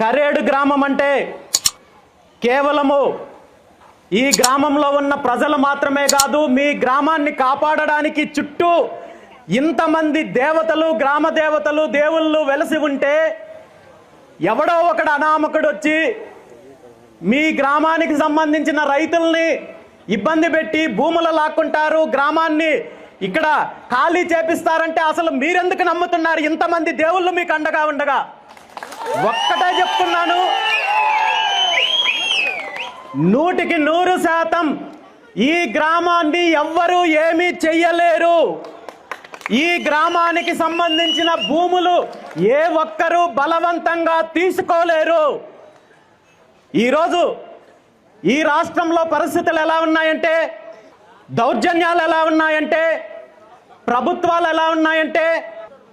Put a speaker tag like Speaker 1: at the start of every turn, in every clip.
Speaker 1: కరేడు గ్రామం అంటే కేవలము ఈ గ్రామంలో ఉన్న ప్రజలు మాత్రమే కాదు మీ గ్రామాన్ని కాపాడడానికి చుట్టూ ఇంతమంది దేవతలు గ్రామ దేవతలు దేవుళ్ళు వెలసి ఉంటే ఎవడో ఒకడు అనామకుడు వచ్చి మీ గ్రామానికి సంబంధించిన రైతుల్ని ఇబ్బంది పెట్టి భూములు లాక్కుంటారు గ్రామాన్ని ఇక్కడ ఖాళీ చేపిస్తారంటే అసలు మీరెందుకు నమ్ముతున్నారు? ఇంతమంది దేవుళ్ళు మీకు అండగా ఉండగా. ఒక్కటే చెప్తున్నాను. నూటికి నూరు శాతం ఈ గ్రామాన్ని ఎవ్వరూ ఏమీ చెయ్యలేరు. ఈ గ్రామానికి సంబంధించిన భూములు ఏ ఒక్కరూ బలవంతంగా తీసుకోలేరు. ఈరోజు ఈ రాష్ట్రంలో పరిస్థితులు ఎలా ఉన్నాయంటే దౌర్జన్యాలు ఎలా ఉన్నాయంటే ప్రభుత్వాలు ఎలా ఉన్నాయంటే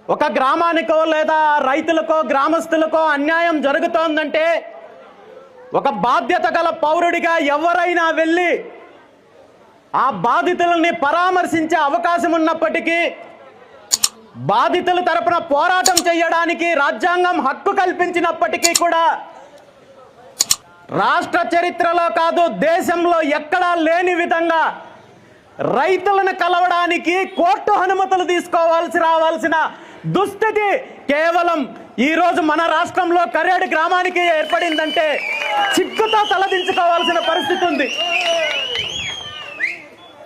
Speaker 1: ఒక గ్రామానికో లేదా రైతులకో గ్రామస్తులకో అన్యాయం జరుగుతోందంటే ఒక బాధ్యత గల పౌరుడిగా ఎవరైనా వెళ్ళి ఆ బాధితులని పరామర్శించే అవకాశం ఉన్నప్పటికీ బాధితుల తరపున పోరాటం చేయడానికి రాజ్యాంగం హక్కు కల్పించినప్పటికీ కూడా రాష్ట్ర చరిత్రలో కాదు దేశంలో ఎక్కడా లేని విధంగా రైతులను కలవడానికి కోర్టు అనుమతులు తీసుకోవాల్సి రావాల్సిన దుస్థితి కేవలం ఈరోజు మన రాష్ట్రంలో కరేడు గ్రామానికి ఏర్పడిందంటే చిక్కుతో తలదించుకోవాల్సిన పరిస్థితి ఉంది.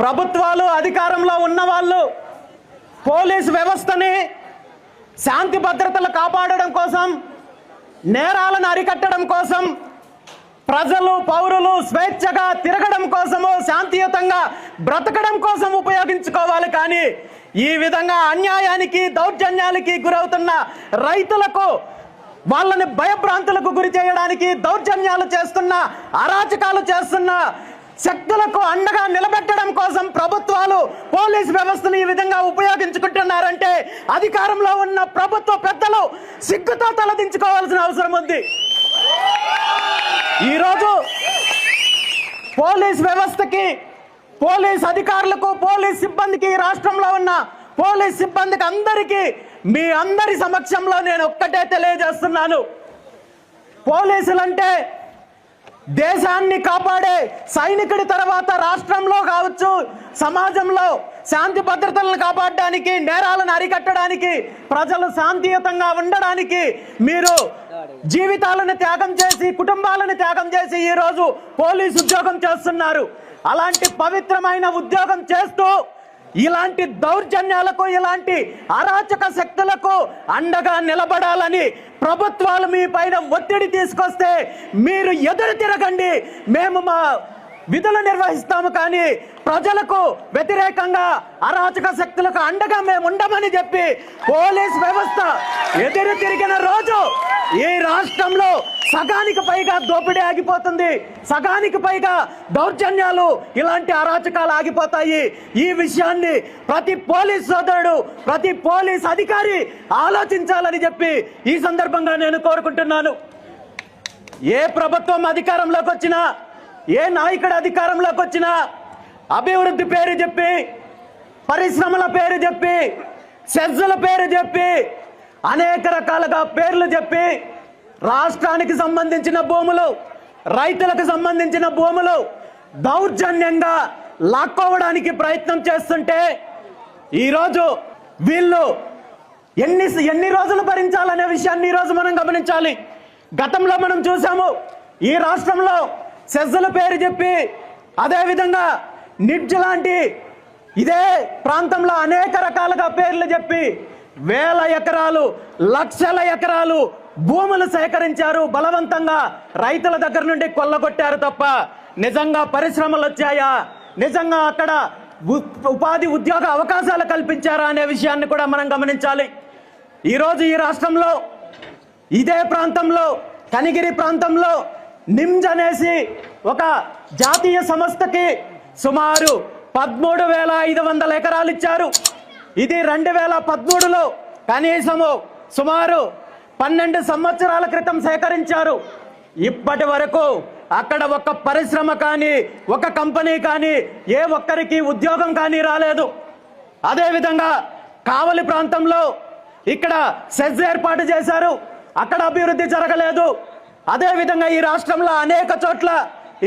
Speaker 1: ప్రభుత్వాలు అధికారంలో ఉన్న వాళ్ళు పోలీస్ వ్యవస్థని శాంతి భద్రతలు కాపాడడం కోసం నేరాలను అరికట్టడం కోసం ప్రజలు పౌరులు స్వేచ్ఛగా తిరగడం కోసము శాంతియుతంగా బ్రతకడం కోసం ఉపయోగించుకోవాలి. కానీ ఈ విధంగా అన్యాయానికి దౌర్జన్యాలకి గురవుతున్న రైతులకు వాళ్ళని భయభ్రాంతులకు గురి చేయడానికి దౌర్జన్యాలు చేస్తున్న అరాచకాలు చేస్తున్న శక్తులకు అండగా నిలబెట్టడం కోసం ప్రభుత్వాలు పోలీస్ వ్యవస్థను ఈ విధంగా ఉపయోగించుకుంటున్నారంటే అధికారంలో ఉన్న ప్రభుత్వ పెద్దలు సిగ్గుతో తలదించుకోవాల్సిన అవసరం ఉంది. ఈరోజు పోలీస్ వ్యవస్థకి పోలీస్ అధికారులకు పోలీస్ సిబ్బందికి రాష్ట్రంలో ఉన్న పోలీస్ సిబ్బందికి అందరికీ మీ అందరి సమక్షంలో నేను ఒక్కటే తెలియజేస్తున్నాను. పోలీసులంటే దేశాన్ని కాపాడే సైనికుడి తర్వాత రాష్ట్రంలో కావచ్చు సమాజంలో శాంతి భద్రతలను కాపాడడానికి నేరాలను అరికట్టడానికి ప్రజలు శాంతియుతంగా ఉండడానికి మీరు జీవితాలను త్యాగం చేసి కుటుంబాలను త్యాగం చేసి ఈరోజు పోలీసు ఉద్యోగం చేస్తున్నారు. అలాంటి పవిత్రమైన ఉద్యోగం చేస్తూ ఇలాంటి దౌర్జన్యాలకు ఇలాంటి అరాచక శక్తులకు అండగా నిలబడాలని ప్రభుత్వాలు మీ పైన ఒత్తిడి తీసుకొస్తే మీరు ఎదురు తిరగండి మేము మా విధులు నిర్వహిస్తాము కానీ ప్రజలకు వ్యతిరేకంగా అరాచక శక్తులకు అండగా మేము ఉండమని చెప్పి పోలీస్ వ్యవస్థ ఎదురు తిరిగిన రోజు ఈ రాష్ట్రంలో సగానికి పైగా దోపిడీ ఆగిపోతుంది. సగానికి పైగా దౌర్జన్యాలు ఇలాంటి అరాచకాలు ఆగిపోతాయి. ఈ విషయాన్ని ప్రతి పోలీస్ సోదరుడు ప్రతి పోలీస్ అధికారి ఆలోచించాలని చెప్పి ఈ సందర్భంగా నేను కోరుకుంటున్నాను. ఏ ప్రభుత్వం అధికారంలోకి వచ్చినా ఏ నాయకుడు అధికారంలోకి వచ్చినా అభివృద్ధి పేరు చెప్పి పరిశ్రమల పేరు చెప్పి సెజ్జల పేరు చెప్పి అనేక రకాలుగా పేర్లు చెప్పి రాష్ట్రానికి సంబంధించిన భూములు రైతులకు సంబంధించిన భూములు దౌర్జన్యంగా లాక్కోవడానికి ప్రయత్నం చేస్తుంటే ఈరోజు వీళ్ళు ఎన్ని ఎన్ని రోజులు భరించాలనే విషయాన్ని ఈరోజు మనం గమనించాలి. గతంలో మనం చూసాము ఈ రాష్ట్రంలో సెజ్జల పేరు చెప్పి అదేవిధంగా నిడ్జ్ లాంటి ఇదే ప్రాంతంలో అనేక రకాలుగా పేర్లు చెప్పి వేల ఎకరాలు లక్షల ఎకరాలు భూములు సేకరించారు బలవంతంగా రైతుల దగ్గర నుండి కొల్లగొట్టారు తప్ప నిజంగా పరిశ్రమలు వచ్చాయా? నిజంగా అక్కడ ఉపాధి ఉద్యోగ అవకాశాలు కల్పించారా అనే విషయాన్ని కూడా మనం గమనించాలి. ఈరోజు ఈ రాష్ట్రంలో ఇదే ప్రాంతంలో కనిగిరి ప్రాంతంలో నిమ్జ్ అనేసి ఒక జాతీయ సంస్థకి సుమారు పదమూడు వేల ఐదు వందల ఎకరాలు ఇచ్చారు. ఇది రెండు వేల పదమూడులో కనీసము సుమారు పన్నెండు సంవత్సరాల క్రితం సేకరించారు. ఇప్పటి వరకు అక్కడ ఒక పరిశ్రమ కానీ ఒక కంపెనీ కానీ ఏ ఒక్కరికి ఉద్యోగం కానీ రాలేదు. అదేవిధంగా కావలి ప్రాంతంలో ఇక్కడ సెజ్ ఏర్పాటు చేశారు. అక్కడ అభివృద్ధి జరగలేదు. అదేవిధంగా ఈ రాష్ట్రంలో అనేక చోట్ల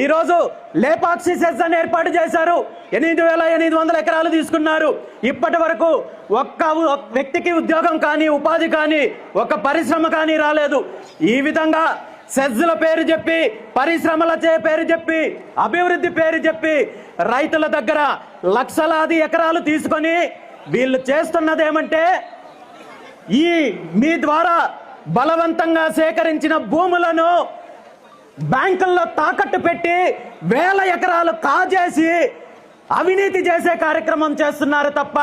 Speaker 1: ఈరోజు లేపాక్షి సెస్ అని ఏర్పాటు చేశారు. ఎనిమిది వేల ఎనిమిది వందల ఎకరాలు తీసుకున్నారు. ఇప్పటి వరకు ఒక్క వ్యక్తికి ఉద్యోగం కానీ ఉపాధి కానీ ఒక పరిశ్రమ కానీ రాలేదు. ఈ విధంగా సెజ్ల పేరు చెప్పి పరిశ్రమల చే పేరు చెప్పి అభివృద్ధి పేరు చెప్పి రైతుల దగ్గర లక్షలాది ఎకరాలు తీసుకొని వీళ్ళు చేస్తున్నది ఏమంటే ఈ మీ ద్వారా బలవంతంగా సేకరించిన భూములను బ్యాంకుల్లో తాకట్టు పెట్టి వేల ఎకరాలు కాజేసి అవినీతి చేసే కార్యక్రమం చేస్తున్నారు తప్ప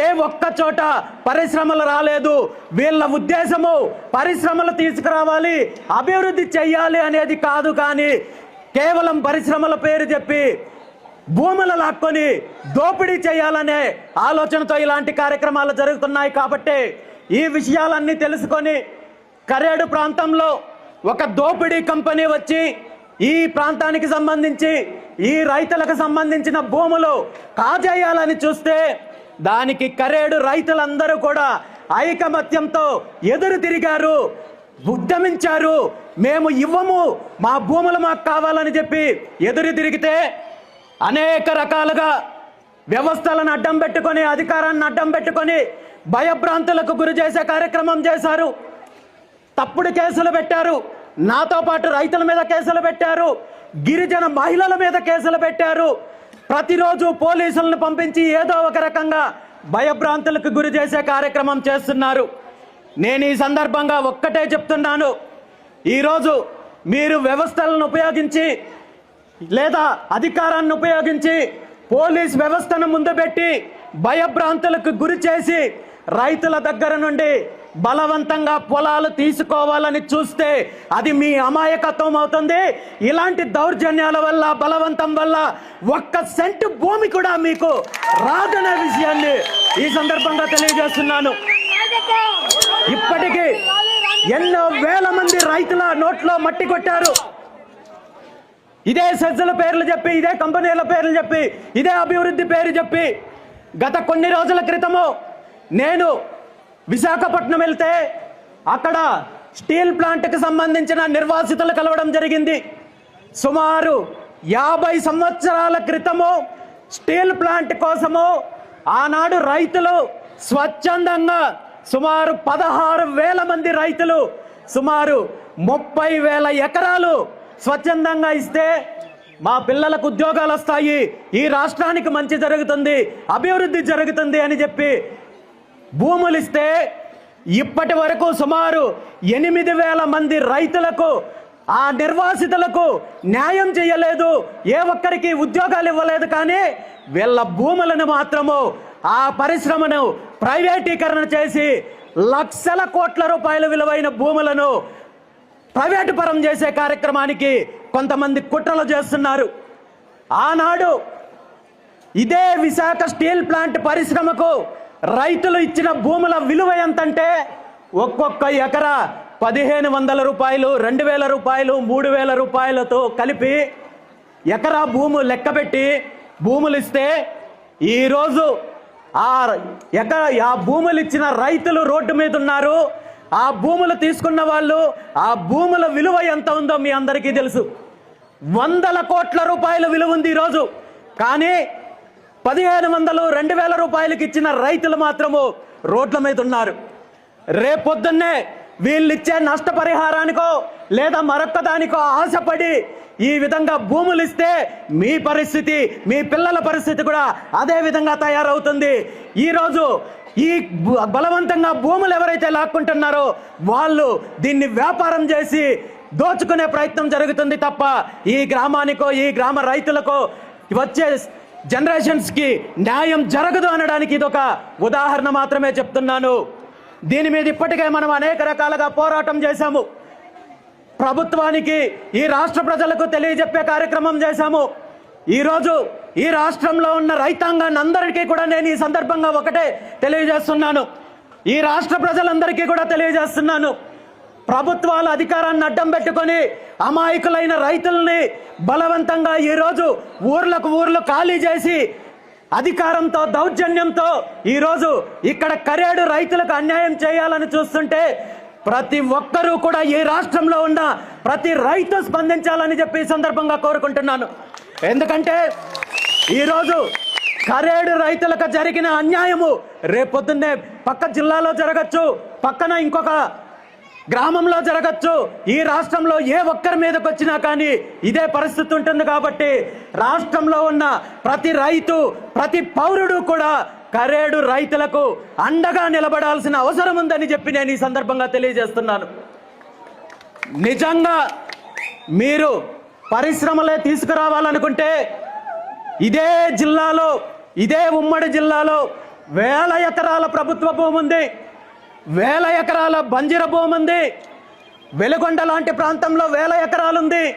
Speaker 1: ఏ ఒక్క చోట పరిశ్రమలు రాలేదు. వీళ్ళ ఉద్దేశము పరిశ్రమలు తీసుకురావాలి అభివృద్ధి చెయ్యాలి అనేది కాదు కానీ కేవలం పరిశ్రమల పేరు చెప్పి భూములు లాక్కొని దోపిడీ చేయాలనే ఆలోచనతో ఇలాంటి కార్యక్రమాలు జరుగుతున్నాయి కాబట్టి ఈ విషయాలన్నీ తెలుసుకొని కరేడు ప్రాంతంలో ఒక దోపిడీ కంపెనీ వచ్చి ఈ ప్రాంతానికి సంబంధించి ఈ రైతులకు సంబంధించిన భూములు కాజేయాలని చూస్తే దానికి కరేడు రైతులందరూ కూడా ఐకమత్యంతో ఎదురు తిరిగారు ఉద్యమించారు. మేము ఇవ్వము మా భూములు మాకు కావాలని చెప్పి ఎదురు తిరిగితే అనేక రకాలుగా వ్యవస్థలను అడ్డం పెట్టుకొని అధికారాన్ని అడ్డం పెట్టుకొని భయభ్రాంతులకు గురి చేసే కార్యక్రమం చేశారు. తప్పుడు కేసులు పెట్టారు. నాతో పాటు రైతుల మీద కేసులు పెట్టారు. గిరిజన మహిళల మీద కేసులు పెట్టారు. ప్రతిరోజు పోలీసులను పంపించి ఏదో ఒక రకంగా భయభ్రాంతులకు గురి చేసే కార్యక్రమం చేస్తున్నారు. నేను ఈ సందర్భంగా ఒక్కటే చెప్తున్నాను. ఈరోజు మీరు వ్యవస్థలను ఉపయోగించి లేదా అధికారాన్ని ఉపయోగించి పోలీస్ వ్యవస్థను ముందు పెట్టి భయభ్రాంతులకు గురి చేసి రైతుల దగ్గర నుండి బలవంతంగా పొలాలు తీసుకోవాలని చూస్తే అది మీ అమాయకత్వం అవుతుంది. ఇలాంటి దౌర్జన్యాల వల్ల బలవంతం వల్ల ఒక్క సెంటు భూమి కూడా మీకు రాదనే విషయాన్ని ఈ సందర్భంగా తెలియజేస్తున్నాను. ఇప్పటికీ ఎన్నో వేల మంది రైతుల నోట్లో మట్టి కొట్టారు. ఇదే సజ్జల పేర్లు చెప్పి ఇదే కంపెనీల పేర్లు చెప్పి ఇదే అభివృద్ధి పేరు చెప్పి గత కొన్ని రోజుల క్రితము నేను విశాఖపట్నం వెళ్తే అక్కడ స్టీల్ ప్లాంట్కి సంబంధించిన నిర్వాసితులు కలవడం జరిగింది. సుమారు యాభై సంవత్సరాల క్రితము స్టీల్ ప్లాంట్ కోసము ఆనాడు రైతులు స్వచ్ఛందంగా సుమారు పదహారు వేల మంది రైతులు సుమారు ముప్పై వేల ఎకరాలు స్వచ్ఛందంగా ఇస్తే మా పిల్లలకు ఉద్యోగాలు వస్తాయి. ఈ రాష్ట్రానికి మంచి జరుగుతుంది అభివృద్ధి జరుగుతుంది అని చెప్పి భూములు ఇస్తే ఇప్పటి వరకు సుమారు ఎనిమిది వేల మంది రైతులకు ఆ నిర్వాసితులకు న్యాయం చేయలేదు. ఏ ఒక్కరికి ఉద్యోగాలు ఇవ్వలేదు కానీ వీళ్ళ భూములను మాత్రము ఆ పరిశ్రమను ప్రైవేటీకరణ చేసి లక్షల కోట్ల రూపాయల విలువైన భూములను ప్రైవేటు పరం చేసే కార్యక్రమానికి కొంతమంది కుట్రలు చేస్తున్నారు. ఆనాడు ఇదే విశాఖ స్టీల్ ప్లాంట్ పరిశ్రమకు రైతులు ఇచ్చిన భూముల విలువ ఎంతంటే ఒక్కొక్క ఎకరా పదిహేను వందల రూపాయలు రెండు వేల రూపాయలు మూడు వేల రూపాయలతో కలిపి ఎకరా భూము లెక్కబెట్టి భూములు ఇస్తే ఈరోజు ఆ ఎకరా ఆ భూములు ఇచ్చిన రైతులు రోడ్డు మీద ఉన్నారు. ఆ భూములు తీసుకున్న వాళ్ళు ఆ భూముల విలువ ఎంత ఉందో మీ అందరికీ తెలుసు. వందల కోట్ల రూపాయల విలువ ఉంది ఈరోజు. కానీ పదిహేను వందలు రెండు వేల రూపాయలకి ఇచ్చిన రైతులు మాత్రము రోడ్ల మీద ఉన్నారు. రేపొద్దున్నే వీళ్ళు ఇచ్చే నష్టపరిహారానికో లేదా మరొక్క దానికో ఆశపడి ఈ విధంగా భూములు ఇస్తే మీ పరిస్థితి మీ పిల్లల పరిస్థితి కూడా అదే విధంగా తయారవుతుంది. ఈరోజు ఈ బలవంతంగా భూములు ఎవరైతే లాక్కుంటున్నారో వాళ్ళు దీన్ని వ్యాపారం చేసి దోచుకునే ప్రయత్నం జరుగుతుంది తప్ప ఈ గ్రామానికో ఈ గ్రామ రైతులకో వచ్చే జనరేషన్స్కి న్యాయం జరగదు అనడానికి ఇదొక ఉదాహరణ మాత్రమే చెప్తున్నాను. దీని మీద ఇప్పటికే మనం అనేక రకాలుగా పోరాటం చేశాము. ప్రభుత్వానికి ఈ రాష్ట్ర ప్రజలకు తెలియజెప్పే కార్యక్రమం చేశాము. ఈరోజు ఈ రాష్ట్రంలో ఉన్న రైతాంగాన్ని అందరికీ కూడా నేను ఈ సందర్భంగా ఒకటే తెలియజేస్తున్నాను. ఈ రాష్ట్ర ప్రజలందరికీ కూడా తెలియజేస్తున్నాను. ప్రభుత్వాలు అధికారాన్ని అడ్డం పెట్టుకొని అమాయకులైన రైతుల్ని బలవంతంగా ఈరోజు ఊర్లకు ఊర్లు ఖాళీ చేసి అధికారంతో దౌర్జన్యంతో ఈరోజు ఇక్కడ కరేడు రైతులకు అన్యాయం చేయాలని చూస్తుంటే ప్రతి ఒక్కరూ కూడా ఈ రాష్ట్రంలో ఉన్న ప్రతి రైతు స్పందించాలని చెప్పి సందర్భంగా కోరుకుంటున్నాను. ఎందుకంటే ఈరోజు కరేడు రైతులకు జరిగిన అన్యాయము రేపొద్దున్నే పక్క జిల్లాలో జరగచ్చు పక్కన ఇంకొక గ్రామంలో జరగచ్చు. ఈ రాష్ట్రంలో ఏ ఒక్కరి మీదకి వచ్చినా కానీ ఇదే పరిస్థితి ఉంటుంది కాబట్టి రాష్ట్రంలో ఉన్న ప్రతి రైతు ప్రతి పౌరుడు కూడా కరేడు రైతులకు అండగా నిలబడాల్సిన అవసరం ఉందని చెప్పి నేను ఈ సందర్భంగా తెలియజేస్తున్నాను. నిజంగా మీరు పరిశ్రమలే తీసుకురావాలనుకుంటే ఇదే జిల్లాలో ఇదే ఉమ్మడి జిల్లాలో వేల ఎకరాల ప్రభుత్వ భూమి ఉంది వేల ఎకరాల బంజర భూమి ఉంది. వెలుగొండ లాంటి ప్రాంతంలో వేల ఎకరాలుంది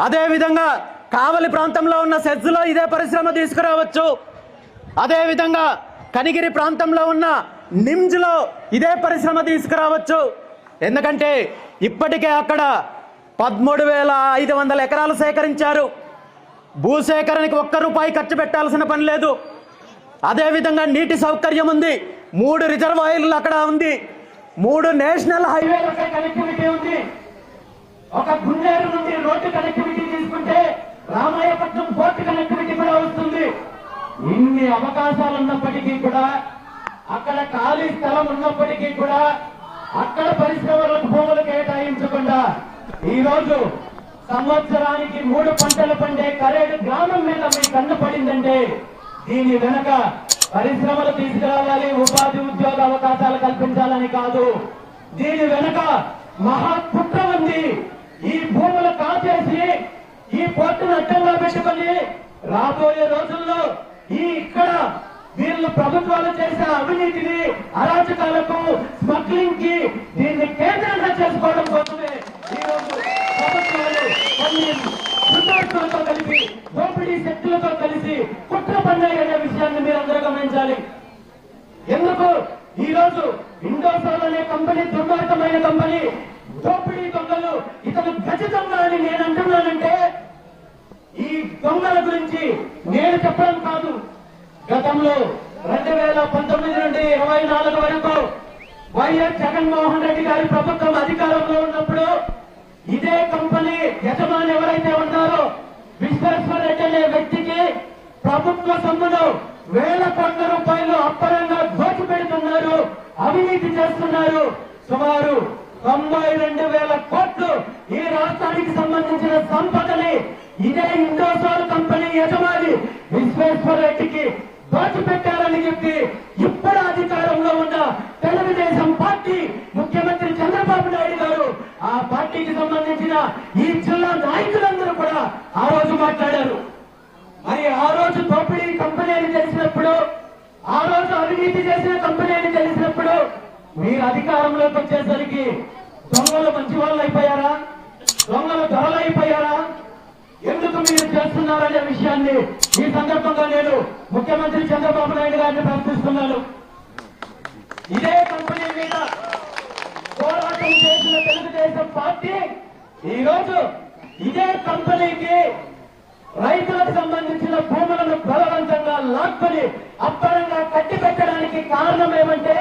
Speaker 1: అదేవిధంగా కావలి ప్రాంతంలో ఉన్న సెజ్లో ఇదే పరిశ్రమ తీసుకురావచ్చు. అదేవిధంగా కనిగిరి ప్రాంతంలో ఉన్న నిమ్జ్లో ఇదే పరిశ్రమ తీసుకురావచ్చు. ఎందుకంటే ఇప్పటికే అక్కడ పదమూడు వేల ఐదు వందల ఎకరాలు సేకరించారు. భూసేకరణకి ఒక్క రూపాయి ఖర్చు పెట్టాల్సిన పని లేదు. అదేవిధంగా నీటి సౌకర్యం ఉంది. మూడు రిజర్వాయర్లు అక్కడ ఉంది. మూడు నేషనల్ హైవే కనెక్టివిటీ ఉంది. ఒక గుండేరు నుండి రోడ్డు కనెక్టివిటీ తీసుకుంటే రామాయపట్నం పోర్టు కనెక్టివిటీ కూడా వస్తుంది. ఇన్ని అవకాశాలు ఉన్నప్పటికీ కూడా అక్కడ ఖాళీ స్థలం ఉన్నప్పటికీ కూడా అక్కడ పరిశ్రమలకు భూములు కేటాయించకుండా ఈ రోజు సంవత్సరానికి మూడు పంటలు పండే కరేడు గ్రామం మీద మీ కన్ను పడిందంటే దీని వెనక పరిశ్రమలు తీసుకురావాలి ఉపాధి ఉద్యోగ అవకాశాలు కల్పించాలని కాదు. దీని వెనక మహాకుట్ర ఉంది. ఈ భూములు కాచేసి ఈ పోర్టును అడ్డంగా పెట్టుకొని రాబోయే రోజుల్లో ఈ ఇక్కడ వీళ్ళు ప్రభుత్వాలు చేసే అవినీతిని అరాచకాలకు స్మగ్లింగ్కి దీన్ని కేంద్రంగా చేసుకోవడం కోసమే ఈ రోజు ప్రభుత్వాలు కొన్ని రిసార్ట్లతో కలిసి దోపిడీ శక్తులతో కలిసి కుట్ర పన్నాయి అనే విషయాన్ని మీరందరూ గమనించాలి. ఎందుకు? ఈ రోజు ఇండోసాల్ అనే కంపెనీ దుర్మార్గమైన కంపెనీ దోపిడీ దొంగలు ఇతను గజ దొంగ అని నేను అంటున్నానంటే ఈ దొంగల గురించి నేను చెప్పడం కాదు. గతంలో రెండు వేల పంతొమ్మిది నుండి ఇరవై నాలుగు వరకు వైఎస్ జగన్మోహన్ రెడ్డి గారి ప్రభుత్వం అధికారంలో ఉన్నప్పుడు ఇదే కంపెనీ యజమాని ఎవరైతే ఉన్నారో విశ్వేశ్వర రెడ్డి అనే వ్యక్తికి ప్రభుత్వ సొమ్మును వేల కోట్ల రూపాయలు అప్పరంగా దోచిపెడుతున్నారు అవినీతి చేస్తున్నారు. సుమారు తొంభై రెండు వేల కోట్లు ఈ రాష్ట్రానికి సంబంధించిన సంపదని ఇదే ఇండోసాల్ కంపెనీ యజమాని విశ్వేశ్వర రెడ్డికి దోచిపెట్టారని చెప్పి ఇప్పుడు అధికారంలో ఉన్న తెలుగుదేశం పార్టీ ముఖ్యమంత్రి చంద్రబాబు నాయుడు సంబంధించిన ఈ జిల్లా నాయకులందరూ కూడా ఆ రోజు మాట్లాడారు. మరి ఆ రోజు దోపిడీ కంపెనీ అని తెలిసినప్పుడు ఆ రోజు అవినీతి చేసిన కంపెనీ అని తెలిసినప్పుడు మీరు అధికారంలోకి వచ్చేసరికి దొంగలు మంచి వాళ్ళు అయిపోయారా? దొంగలు ధరలు అయిపోయారా? ఎందుకు మీరు చేస్తున్నారనే విషయాన్ని ఈ సందర్భంగా నేను ముఖ్యమంత్రి చంద్రబాబు నాయుడు గారిని ప్రశ్నిస్తున్నాను. ఇదే కంపెనీ మీద పోరాటం చేసిన తెలుగుదేశం పార్టీ ఈ రోజు ఇదే కంపెనీకి రైతులకు సంబంధించిన భూములను బలవంతంగా లాక్కొని అప్పరంగా కట్టి పెట్టడానికి కారణం ఏమంటే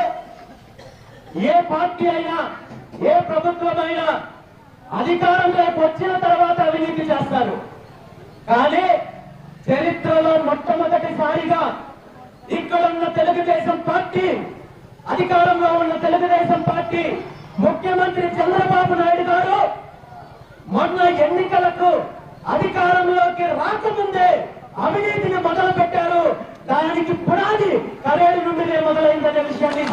Speaker 1: ఏ పార్టీ అయినా ఏ ప్రభుత్వమైనా అధికారంలోకి వచ్చిన తర్వాత అవినీతి చేస్తారు. కానీ చరిత్రలో మొట్టమొదటిసారిగా ఇక్కడున్న తెలుగుదేశం పార్టీ అధికారంలో ఉన్న తెలుగుదేశం పార్టీ ముఖ్యమంత్రి చంద్రబాబు నాయుడు గారు మొన్న ఎన్నికలకు అధికారంలోకి రాకముందే అవినీతిని మొదలు పెట్టారు దానికి పునాది కరేడు నుండినే మొదలైందనే విషయాన్ని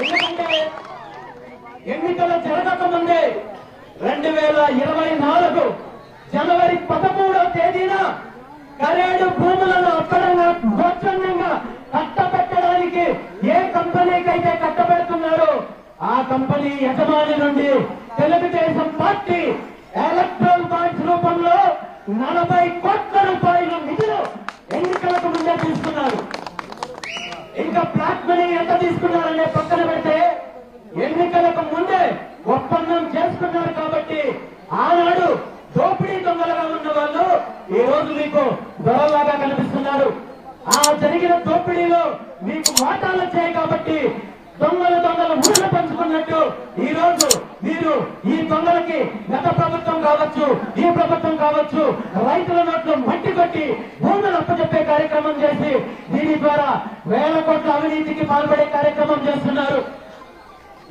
Speaker 1: ఎందుకంటే ఎన్నికలు జరగక ముందే రెండు వేల ఇరవై నాలుగు జనవరి పదమూడవ తేదీన కరేడు భూములను కంపెనీకైతే అయితే కట్టబెడుతున్నారో. ఆ కంపెనీ యజమాని నుండి తెలుగుదేశం పార్టీ ఎలక్ట్రల్ బాండ్స్ రూపంలో నలభై కోట్ల రూపాయల నిధులు ఎన్నికలకు ముందే తీసుకున్నారు. ఇంకా బ్లాక్ మనీ ఎంత తీసుకున్నారనే పక్కన పెడితే ఎన్నికలకు ముందే ఒప్పందం చేసుకున్నారు కాబట్టి ఆనాడు దోపిడీ దొంగలుగా ఉన్న వాళ్ళు ఈ రోజు మీకు దొరలాగా కనిపిస్తున్నారు. ఆ జరిగిన దోపిడీలో మీకు వాటాలు వచ్చాయి కాబట్టి దొంగలు దొంగలు ఊళ్ళ పంచుకున్నట్టు
Speaker 2: ఈ రోజు మీరు ఈ దొంగలకి గత ప్రభుత్వం కావచ్చు ఈ ప్రభుత్వం కావచ్చు రైతుల నోట్లు మట్టి కొట్టి భూములు అప్పచెప్పే కార్యక్రమం చేసి దీని ద్వారా వేల కోట్ల అవినీతికి పాల్పడే కార్యక్రమం చేస్తున్నారు.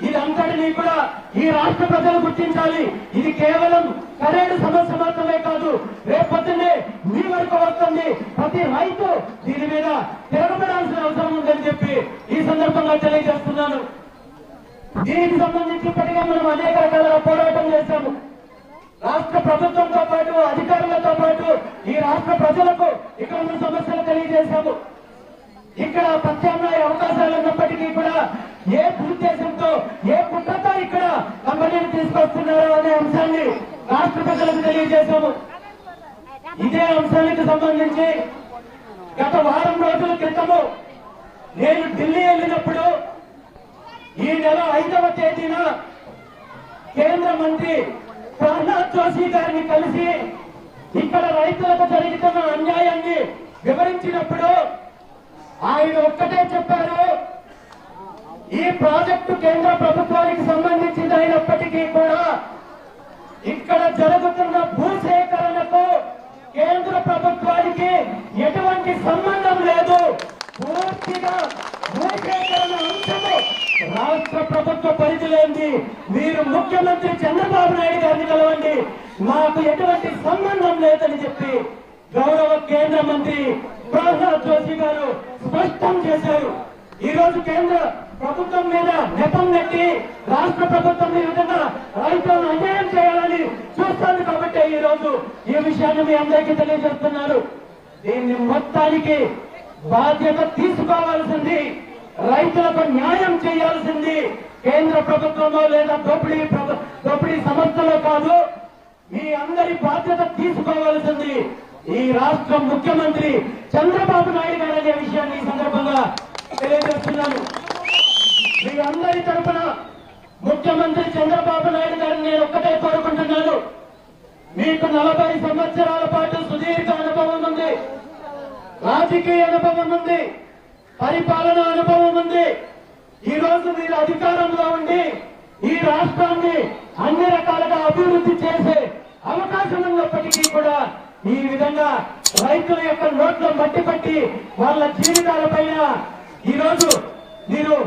Speaker 2: ఇదంతటినీ కూడా ఈ రాష్ట్ర ప్రజలు గుర్తించాలి. ఇది కేవలం కరేడు సమస్య మాత్రమే కాదు రేపొద్దున్నే మీ వరకు వస్తుంది. ప్రతి రైతు దీని మీద తిరగబడాల్సిన అవసరం ఉందని చెప్పి ఈ సందర్భంగా తెలియజేస్తున్నాను. దీనికి సంబంధించి ఇప్పటికే మనం అనేక రకాలుగా పోరాటం చేశాము. రాష్ట్ర ప్రభుత్వంతో పాటు అధికారులతో పాటు ఈ రాష్ట్ర ప్రజలకు ఇక్కడ ఉన్న సమస్యలు తెలియజేశాము. ఇక్కడ ప్రత్యామ్నాయ అవకాశాలు ఉన్నప్పటికీ కూడా ఏ ఉద్దేశంతో ఏ కుట్రతో ఇక్కడ కంపెనీని తీసుకొస్తున్నారు అనే అంశాన్ని రాష్ట్ర ప్రజలకు తెలియజేశాము ఇదే అంశానికి సంబంధించి గత వారం రోజుల క్రితము నేను ఢిల్లీ వెళ్ళినప్పుడు ఈ నెల ఐదవ తేదీన కేంద్ర మంత్రి ప్రహ్లాద్ జోషి గారిని కలిసి ఇక్కడ రైతులకు జరుగుతున్న అన్యాయాన్ని వివరించినప్పుడు ఆయన ఒక్కటే చెప్పారు ఈ ప్రాజెక్టు కేంద్ర ప్రభుత్వానికి సంబంధించింది అయినప్పటికీ కూడా ఇక్కడ జరుగుతున్న భూసేకరణకు కేంద్ర ప్రభుత్వానికి ఎటువంటి సంబంధం లేదు. పూర్తిగా భూసేకరణ అంశము రాష్ట్ర ప్రభుత్వ పరిధిలోంది మీరు ముఖ్యమంత్రి చంద్రబాబు నాయుడు గారిని కలవండి. మాకు ఎటువంటి సంబంధం లేదని చెప్పి గౌరవ కేంద్ర మంత్రి ప్రహ్లాద్ జోషి గారు స్పష్టం చేశారు. ఈ రోజు కేంద్ర ప్రభుత్వం మీద నెపం నెట్టి రాష్ట్ర ప్రభుత్వం ఈ విధంగా రైతులను అన్యాయం చేయాలని చూస్తుంది కాబట్టి ఈ రోజు ఈ విషయాన్ని మీ అందరికీ తెలియజేస్తున్నారు. దీన్ని మొత్తానికి బాధ్యత తీసుకోవాల్సింది రైతులకు న్యాయం చేయాల్సింది కేంద్ర ప్రభుత్వంలో లేదా దోపిడీ దోపిడీ సంస్థలో కాదు మీ అందరి బాధ్యత తీసుకోవాల్సింది ఈ రాష్ట్ర ముఖ్యమంత్రి చంద్రబాబు నాయుడు గారు అనే విషయాన్ని ఈ సందర్భంగా తెలియజేస్తున్నాను. మీ అందరి తరపున ముఖ్యమంత్రి చంద్రబాబు నాయుడు గారిని నేను ఒక్కటే కోరుకుంటున్నాను. మీకు నలభై సంవత్సరాల పాటు సుదీర్ఘ అనుభవం ఉంది. రాజకీయ అనుభవం ఉంది. పరిపాలన అనుభవం ఉంది. ఈ రోజు మీరు అధికారంలో ఉండి ఈ రాష్ట్రాన్ని అన్ని రకాలుగా అభివృద్ధి చేసే అవకాశం ఉన్నప్పటికీ కూడా ఈ విధంగా రైతుల యొక్క నోట్లో మట్టి పట్టి వాళ్ళ జీవితాలపైన ఈ రోజు మీరు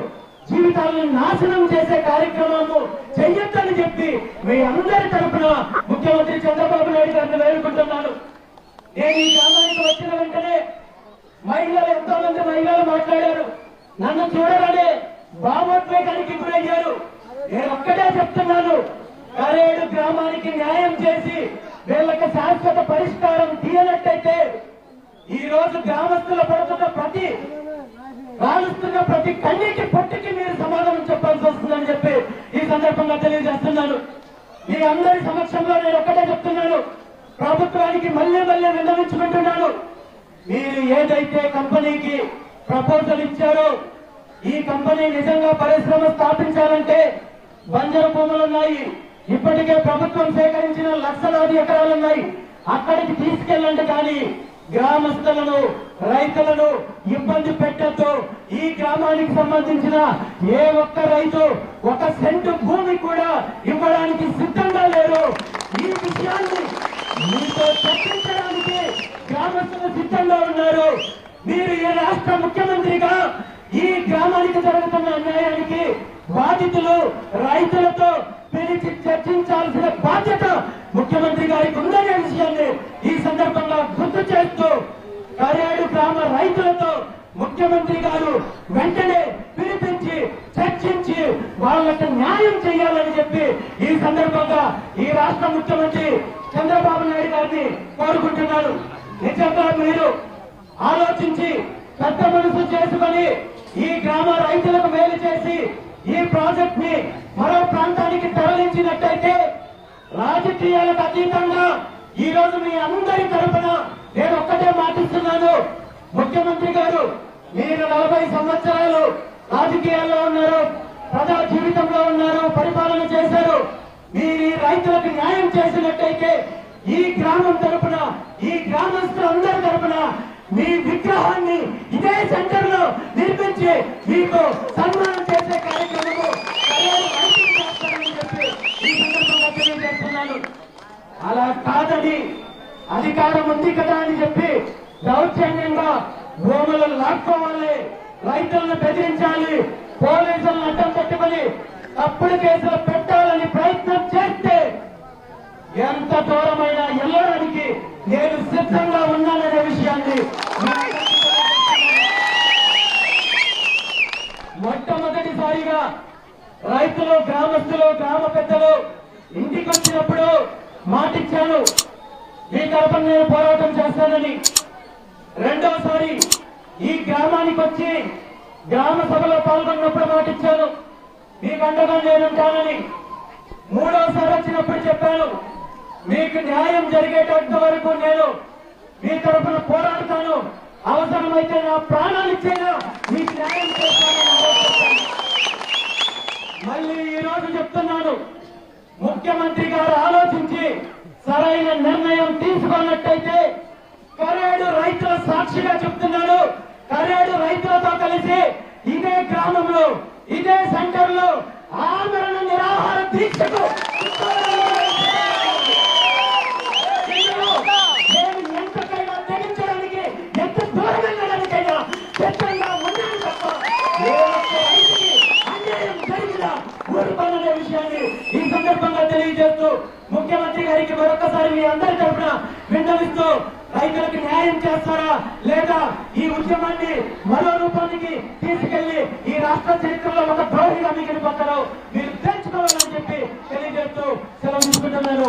Speaker 2: జీవితాలను నాశనం చేసే కార్యక్రమము చెయ్యొద్దని చెప్పి మీ అందరి తరఫున ముఖ్యమంత్రి చంద్రబాబు నాయుడు గారిని వేడుకుంటున్నాను. నేను ఈ గ్రామానికి వచ్చిన వెంటనే మహిళలు ఎంతో మంది మహిళలు మాట్లాడారు. నన్ను చూడగానే భావోద్వేగానికి గురయ్యారు. నేను ఒక్కటే చెప్తున్నాను కరేడు గ్రామానికి న్యాయం చేసి వీళ్ళకి శాశ్వత పరిష్కారం తీయనట్టయితే ఈ రోజు గ్రామస్తుల పడుతున్న ప్రతి రాలుస్తున్న ప్రతి కన్నీటి పొట్టికి మీరు సమాధానం చెప్పాల్సి వస్తుందని చెప్పి ఈ సందర్భంగా తెలియజేస్తున్నాను. మీ అందరి సమక్షంలో నేను ఒక్కటే చెప్తున్నాను. ప్రభుత్వానికి మళ్ళీ మళ్ళీ విన్నవించుకుంటున్నాను. మీరు ఏదైతే కంపెనీకి ప్రపోజల్ ఇచ్చారో ఈ కంపెనీ నిజంగా పరిశ్రమ స్థాపించాలంటే బంజరు భూములు ఉన్నాయి. ఇప్పటికే ప్రభుత్వం సేకరించిన లక్షలాది ఎకరాలు ఉన్నాయి. అక్కడికి తీసుకెళ్ళండి కానీ గ్రామస్తులను రైతులను ఇబ్బంది పెట్టద్దు. ఈ గ్రామానికి సంబంధించిన ఏ ఒక్క రైతు ఒక సెంటు భూమి కూడా ఇవ్వడానికి సిద్ధంగా లేరు. ఈ విషయాన్ని మీతో చర్చించడానికి గ్రామస్తులు సిద్ధంగా ఉన్నారు. మీరు ఈ రాష్ట్ర ముఖ్యమంత్రిగా ఈ గ్రామానికి జరుగుతున్న అన్యాయానికి బాధితులు రైతులతో పిలిచి చర్చించాల్సిన బాధ్యత ముఖ్యమంత్రి గారికి ఉందనే విషయాన్ని ఈ సందర్భంగా గుర్తు చేస్తూ కరేడు గ్రామ రైతులతో ముఖ్యమంత్రి గారు వెంటనే పిలిపించి చర్చించి వాళ్ళకి న్యాయం చేయాలని చెప్పి ఈ సందర్భంగా ఈ రాష్ట్ర ముఖ్యమంత్రి చంద్రబాబు నాయుడు గారిని కోరుకుంటున్నాను నిజంగా మీరు ఆలోచించి పెద్ద మనసు చేసుకొని ఈ గ్రామ రైతులకు మేలు చేసి ఈ ప్రాజెక్ట్ని మరో ప్రాంతానికి తరలించినట్టయితే రాజకీయాలకు అతీతంగా ఈ రోజు మీ అందరి తరపున నేను ఒక్కటే మాటిస్తున్నాను. ముఖ్యమంత్రి గారు మీరు నలభై సంవత్సరాలు రాజకీయాల్లో ఉన్నారు ప్రజా జీవితంలో ఉన్నారు పరిపాలన చేశారు. మీరు రైతులకు న్యాయం చేసినట్టయితే ఈ గ్రామం తరపున ఈ గ్రామస్తులందరి తరపున మీ విగ్రహాన్ని ఇదే సెంటర్లో నిర్మించి మీకు సన్మానం చేసే కార్యక్రమము అలా కాదని అధికారం ఉంది కదా అని చెప్పి దౌర్జన్యంగా భూములను లాక్కోవాలి రైతులను బెదిరించాలి పోలీసులను అడ్డం పెట్టుకుని తప్పుడు కేసులు పెట్టాలని ప్రయత్నం చేస్తే ఎంత దూరమైన వెళ్ళడానికి నేను సిద్ధంగా ఉన్నాననే విషయాన్ని మొట్ట రైతులు గ్రామస్తులు గ్రామ పెద్దలు ఇంటికి వచ్చినప్పుడు మాటిచ్చాను. మీ తరపున నేను పోరాటం చేస్తానని. రెండోసారి ఈ గ్రామానికి వచ్చి గ్రామ సభలో పాల్గొన్నప్పుడు మాటిచ్చాను. మీకు అండగా నేనుంటానని. మూడోసారి వచ్చినప్పుడు చెప్పాను. మీకు న్యాయం జరిగేటంత వరకు నేను మీ తరఫున పోరాడతాను. అవసరమైతే నా ప్రాణాలు ఇచ్చేనా మీకు న్యాయం చేస్తానని ఆలోచిస్తాను. మళ్ళీ ఈ రోజు చెప్తున్నాను. ముఖ్యమంత్రి గారు ఆలోచించి సరైన నిర్ణయం తీసుకున్నట్టయితే కరేడు రైతుల సాక్షిగా చెప్తున్నాడు. కరేడు రైతులతో కలిసి ఇదే గ్రామంలో ఇదే సెంటర్లో ఆమరణ నిరాహార దీక్షకు నేను ఎంతకైనా తెగించడానికి ఎంత దూరం వెళ్ళడానికైనా సిద్ధంగా ఉన్నాను తప్ప ఏ ఒక్క రైతుకి అన్యాయం జరిగినా ఊరుకోననే విషయాన్ని ఈ సందర్భంగా తెలియజేస్తూ ముఖ్యమంత్రి గారికి మరొకసారి మీ అందరి తరఫున విన్నవిస్తూ రైతులకు న్యాయం చేస్తారా లేదా ఈ ఉద్యమాన్ని మరో రూపానికి తీసుకెళ్ళి ఈ రాష్ట్ర చరిత్రలో ఒక ద్రోహిగా మిగిలిపోతారు మీరు తెలుసుకోవాలని చెప్పి తెలియజేస్తూ సెలవు తీసుకుంటున్నాను.